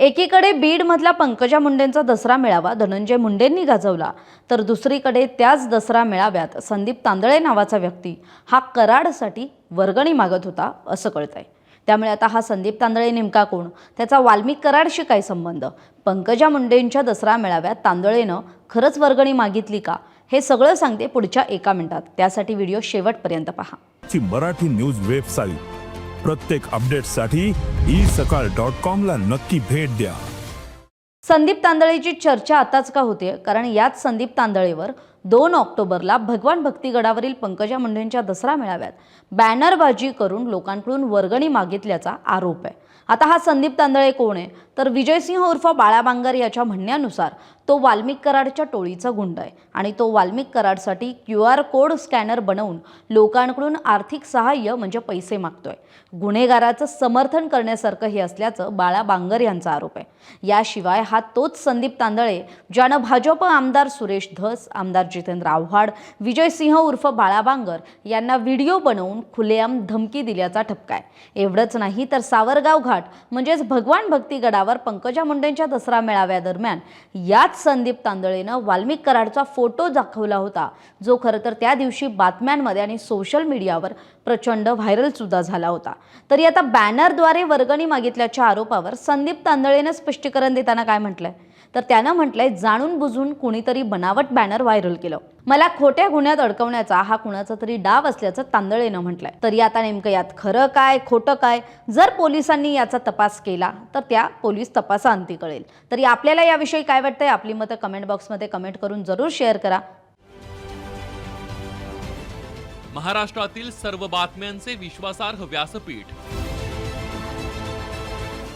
एकीकडे बीडमधला पंकजा मुंडेंचा दसरा मेळावा धनंजय मुंडेंनी गाजवला तर दुसरीकडे त्याच दसरा मेळाव्यात संदीप तांदळे नावाचा व्यक्ती हा कराडसाठी वर्गणी मागत होता असं कळतंय. त्यामुळे आता हा संदीप तांदळे नेमका कोण? त्याचा वाल्मिक कराडशी काय संबंध? पंकजा मुंडेंच्या दसरा मेळाव्यात तांदळेनं खरंच वर्गणी मागितली का? हे सगळं सांगते पुढच्या एका मिनिटात. त्यासाठी व्हिडिओ शेवटपर्यंत पहा. मराठी न्यूज वेबसाईट प्रत्येक अपडेटसाठी ई सकाळ डॉट कॉमला नक्की भेट द्या. संदीप तांदळेची चर्चा आताच का होते? कारण याच संदीप तांदळेवर दोन ऑक्टोबरला भगवान भक्तीगडावरील पंकजा मुंडेंच्या दसरा मेळाव्यात बॅनरबाजी करून लोकांकडून वर्गणी मागितल्याचा आरोप आहे. आता हा संदीप तांदळे कोण आहे? तर विजयसिंह उर्फ बाळा बांगर याच्या म्हणण्यानुसार तो वाल्मिक कराडच्या टोळीचा गुंड आहे आणि तो वाल्मिक कराडसाठी क्यू आर कोड स्कॅनर बनवून लोकांकडून आर्थिक सहाय्य म्हणजे पैसे मागतोय. गुन्हेगाराचं समर्थन करण्यासारखं हे असल्याचं बाळा बांगर यांचा आरोप आहे. याशिवाय हा तोच संदीप तांदळे ज्यानं भाजप आमदार सुरेश धस आमदार जितेंद्र आव्हाड विजयसिंह उर्फ बाळा बांगर यांना व्हिडिओ बनवून खुलेआम धमकी दिल्याचा ठपका आहे. एवढंच नाही तर सावरगाव घाट म्हणजेच भगवान भक्तिगडावर पंकजा मुंडेंच्या दसरा मेळाव्यादरम्यान याच संदीप तांदळेनं वाल्मिक कराडचा फोटो दाखवला होता. जो खरं तर त्या दिवशी बातम्यांमध्ये आणि सोशल मीडियावर प्रचंड व्हायरल सुद्धा झाला होता. तरी आता बॅनरद्वारे वर्गणी मागितल्याच्या आरोपावर संदीप तांदळेनं स्पष्टीकरण देताना काय म्हटलंय? तर त्यानं म्हटलंय जाणून बुजून कुणीतरी बनावट बॅनर व्हायरल केलं. मला खोट्या गुन्ह्यात अडकवण्याचा हा कुणाचा तरी डाव असल्याचं तांदळेनं म्हटलंय. तरी आता नेमकं यात खरं काय खोटं काय? जर पोलिसांनी याचा तपास केला तर त्या पोलीस तपासाअंती कळेल. तरी आपल्याला याविषयी काय वाटतंय? आपली मतं कमेंट बॉक्समध्ये कमेंट करून जरूर शेअर करा. महाराष्ट्रातील सर्व बातम्यांचे विश्वासार्ह व्यासपीठ.